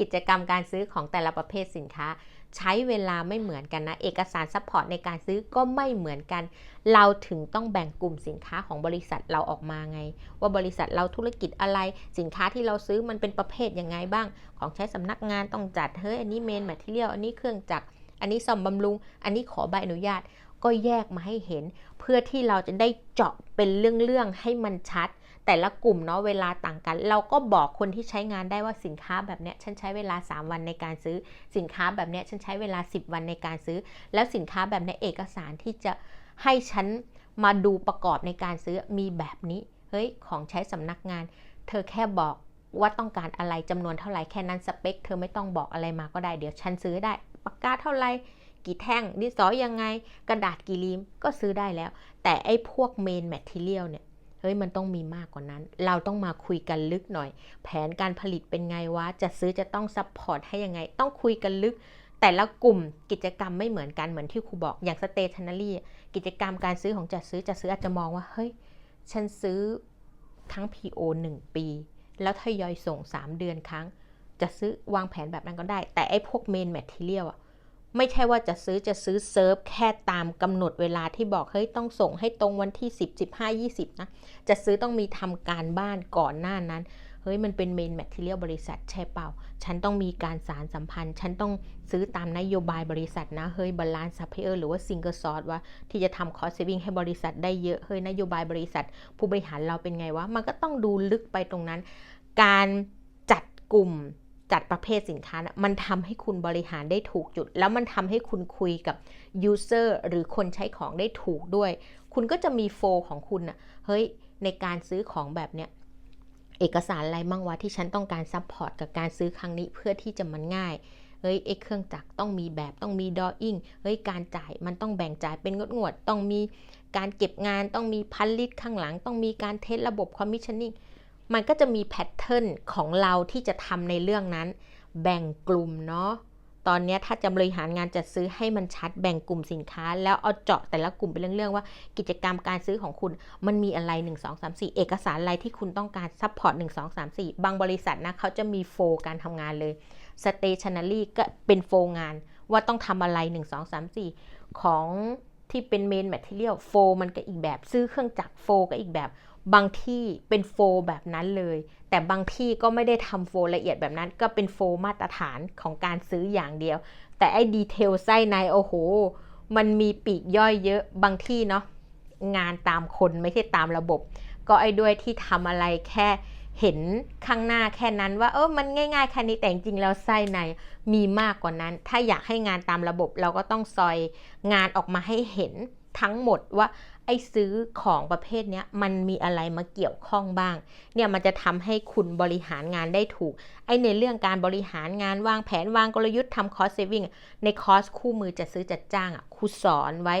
กิจกรรมการซื้อของแต่ละประเภทสินค้า ใช้เวลาไม่เหมือนกันนะ เอกสารซัพพอร์ตในการซื้อก็ไม่เหมือนกัน เราถึงต้องแบ่งกลุ่มสินค้าของบริษัทเราออกมาไง ว่าบริษัทเราธุรกิจอะไร สินค้าที่เราซื้อมันเป็นประเภทยังไงบ้าง ของใช้สำนักงานต้องจัดเฮ้ยอันนี้เมนแมทเทียลอันนี้เครื่องจักรอันนี้ซ่อมบำรุง อันนี้ขอใบอนุญาตก็แยกมาให้เห็น เพื่อที่เราจะได้เจาะเป็นเรื่องๆให้มันชัด แต่ละกลุ่มเนาะเวลาต่างกัน เราก็บอกคนที่ใช้งานได้ว่าสินค้าแบบเนี้ยฉันใช้เวลา 3 วันในการซื้อ สินค้าแบบเนี้ยฉันใช้เวลา 10 วันในการซื้อ แล้วสินค้าแบบเนี้ยเอกสารที่จะให้ฉันมาดูประกอบในการซื้อมีแบบนี้เฮ้ยของใช้สำนักงาน เธอแค่บอกว่าต้องการอะไรจำนวนเท่าไหร่แค่นั้นสเปค เธอไม่ต้องบอกอะไรมาก็ได้เดี๋ยวฉันซื้อได้ปากกาเท่าไหร่กี่แท่งดินสอยังไง กระดาษกี่รีมก็ซื้อได้แล้ว แต่ไอ้พวกเมนแมทเทียลเนี่ย เฮ้ยมันต้องมีมากกว่านั้น เราต้องมาคุยกันลึกหน่อย แผนการผลิตเป็นไงวะ จะซื้อจะต้องซัพพอร์ตให้ยังไง ต้องคุยกันลึก แต่ละกลุ่มกิจกรรมไม่เหมือนกันเหมือนที่ครูบอก อย่างสเตชันนารีกิจกรรมการซื้อของจัดซื้อจัดซื้ออาจจะมองว่าเฮ้ยฉันซื้อทั้ง PO 1 ปี แล้วทยอยส่ง 3 เดือนครั้ง จะซื้อวางแผนแบบนั้นก็ได้ แต่ไอ้พวกเมนแมทเทียลอะ ไม่ใช่ว่าจะซื้อจะซื้อเซิร์ฟแค่ตามกำหนดเวลาที่บอกเฮ้ยต้องส่งให้ตรงวันที่ 10 15 20 นะ จะซื้อต้องมีทำการบ้านก่อนหน้านั้น เฮ้ยมันเป็นเมนแมทเทียลบริษัทใช่เปล่า ฉันต้องมีการสารสัมพันธ์ ฉันต้องซื้อตามนโยบายบริษัทนะ เฮ้ยบาลานซ์ซัพพลายเออร์หรือว่าซิงเกิลซอร์สว่าที่จะทำคอสเซฟิงให้บริษัทได้เยอะ เฮ้ยนโยบายบริษัท ผู้บริหารเราเป็นไงวะ มันก็ต้องดูลึกไปตรงนั้น การจัดกลุ่ม จัดประเภทสินค้านะมันทำให้คุณบริหารได้ถูกจุด แล้วมันทำให้คุณคุยกับยูเซอร์หรือคนใช้ของได้ถูกด้วย คุณก็จะมีโฟลของคุณอะเฮ้ย ในการซื้อของแบบเนี้ยเอกสารอะไรมั่งวะที่ฉันต้องการซัพพอร์ตกับการซื้อครั้งนี้เพื่อที่จะมันง่ายเฮ้ยไอ้เครื่องจักรต้องมีแบบต้องมีดออิ่งเฮ้ยการจ่ายมันต้องแบ่งจ่ายเป็นงดงวด ต้องมีการเก็บงานต้องมีพันลิตรข้างหลัง ต้องมีการเทสระบบคอมมิชชั่นนิ่ง มันก็จะมีแพทเทิร์นของเราที่จะทำในเรื่องนั้น แบ่งกลุ่มเนาะตอนนี้ถ้าจะบริหารงานจัดซื้อให้มันชัดแบ่งกลุ่มสินค้า แล้วเอาเจาะแต่ละกลุ่มเป็นเรื่องๆว่ากิจกรรมการซื้อของคุณ มันมีอะไร 1 2 3 4 เอกสารอะไรที่คุณต้องการซัพพอร์ต1 2 3 4 บางบริษัทนะเขาจะมีโฟล์การทำงานเลย stationery ก็เป็นโฟล์งาน ว่าต้องทำอะไร 1 2 3 4 ของที่เป็น main material โฟล์มันก็อีกแบบซื้อเครื่องจักรโฟล์ก็อีกแบบ บางที่เป็นโฟแบบนั้นเลย แต่บางที่ก็ไม่ได้ทำโฟละเอียดแบบนั้น ก็เป็นโฟมาตรฐานของการซื้ออย่างเดียว แต่ไอ้ดีเทลไส้ในโอ้โห มันมีปีกย่อยเยอะบางที่เนาะงานตามคนไม่ใช่ตามระบบ ก็ไอ้ด้วยที่ทำอะไรแค่เห็นข้างหน้าแค่นั้นว่าเออมันง่ายๆแค่นี้แต่จริงแล้วไส้ในมีมากกว่านั้น ถ้าอยากให้งานตามระบบเราก็ต้องซอยงานออกมาให้เห็น ทั้งหมดว่าไอ้ซื้อของประเภทนี้มันมีอะไรมาเกี่ยวข้องบ้าง เนี่ยมันจะทำให้คุณบริหารงานได้ถูก ไอ้ในเรื่องการบริหารงานวางแผนวางกลยุทธ์ทำคอสเซฟิงในคอสคู่มือจะซื้อจัดจ้างอะครูสอนไว้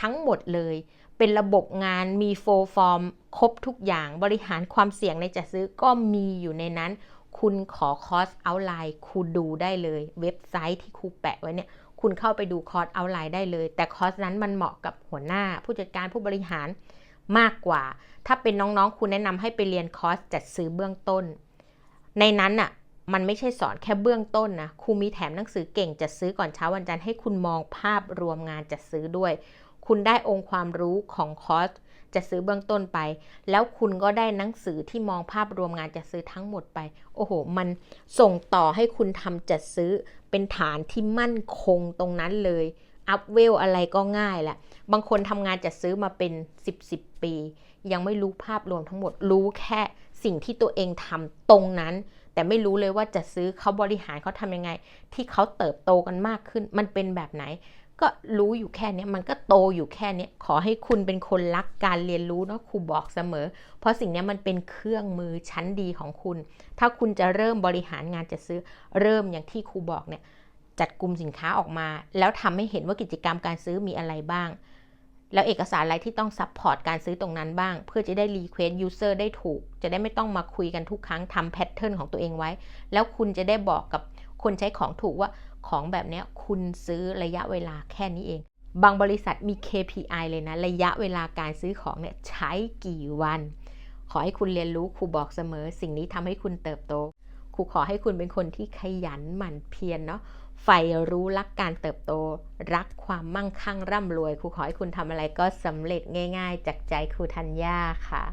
ทั้งหมดเลย เป็นระบบงานมีโฟฟอร์มครบทุกอย่างบริหารความเสี่ยงในจัดซื้อก็มีอยู่ในนั้น คุณขอคอสเอาไลน์ครูดูได้เลย เว็บไซต์ที่ครูแปะไว้เนี่ย คุณเข้าไปดูคอร์สเอาไลน์ได้เลย แต่คอร์สนั้นมันเหมาะกับหัวหน้า ผู้จัดการผู้บริหารมากกว่า ถ้าเป็นน้องๆ คุณแนะนำให้ไปเรียนคอร์สจัดซื้อเบื้องต้น ในนั้นน่ะมันไม่ใช่สอนแค่เบื้องต้นนะครูมีแถมหนังสือเก่งจัดซื้อก่อนเช้าวันจันทร์ให้คุณมองภาพรวมงานจัดซื้อด้วย คุณได้องค์ความรู้ของคอร์สจะซื้อเบื้องต้นไป แล้วคุณก็ได้หนังสือที่มองภาพรวมงานจัดซื้อทั้งหมดไป โอ้โห มันส่งต่อให้คุณทำจัดซื้อเป็นฐานที่มั่นคงตรงนั้นเลย อัพเวลอะไรก็ง่ายแหละ บางคนทำงานจัดซื้อมาเป็น 10 10 ปี ยังไม่รู้ภาพรวมทั้งหมด รู้แค่สิ่งที่ตัวเองทำตรงนั้น แต่ไม่รู้เลยว่าจะซื้อเขาบริหารเขาทำยังไง ที่เขาเติบโตกันมากขึ้น มันเป็นแบบไหน ก็รู้อยู่แค่เนี้ยมันก็โตอยู่แค่เนี้ยขอให้คุณเป็นคนรักการเรียนรู้เนาะครูบอกเสมอ เพราะสิ่งนี้มันเป็นเครื่องมือชั้นดีของคุณ ถ้าคุณจะเริ่มบริหารงานจะซื้อเริ่มอย่างที่ครูบอกเนี่ยจัดกลุ่มสินค้าออกมา แล้วทำให้เห็นว่ากิจกรรมการซื้อมีอะไรบ้าง แล้วเอกสารอะไรที่ต้องซัพพอร์ตการซื้อตรงนั้นบ้าง เพื่อจะได้รีเควสต์ยูเซอร์ได้ถูก จะได้ไม่ต้องมาคุยกันทุกครั้งทำแพทเทิร์นของตัวเองไว้ แล้วคุณจะได้บอกกับ คนใช้ของถูกว่าของแบบนี้คุณซื้อระยะเวลาแค่นี้เอง บางบริษัทมี KPI เลยนะ ระยะเวลาการซื้อของเนี่ยใช้กี่วัน ขอให้คุณเรียนรู้ครูบอกเสมอ สิ่งนี้ทำให้คุณเติบโตครูขอให้คุณเป็นคนที่ขยันหมั่นเพียรเนาะใฝ่รู้รักการเติบโต รักความมั่งคั่งร่ำรวยครูขอให้คุณทำอะไรก็สำเร็จง่าย ๆ จากใจครูธัญญาค่ะ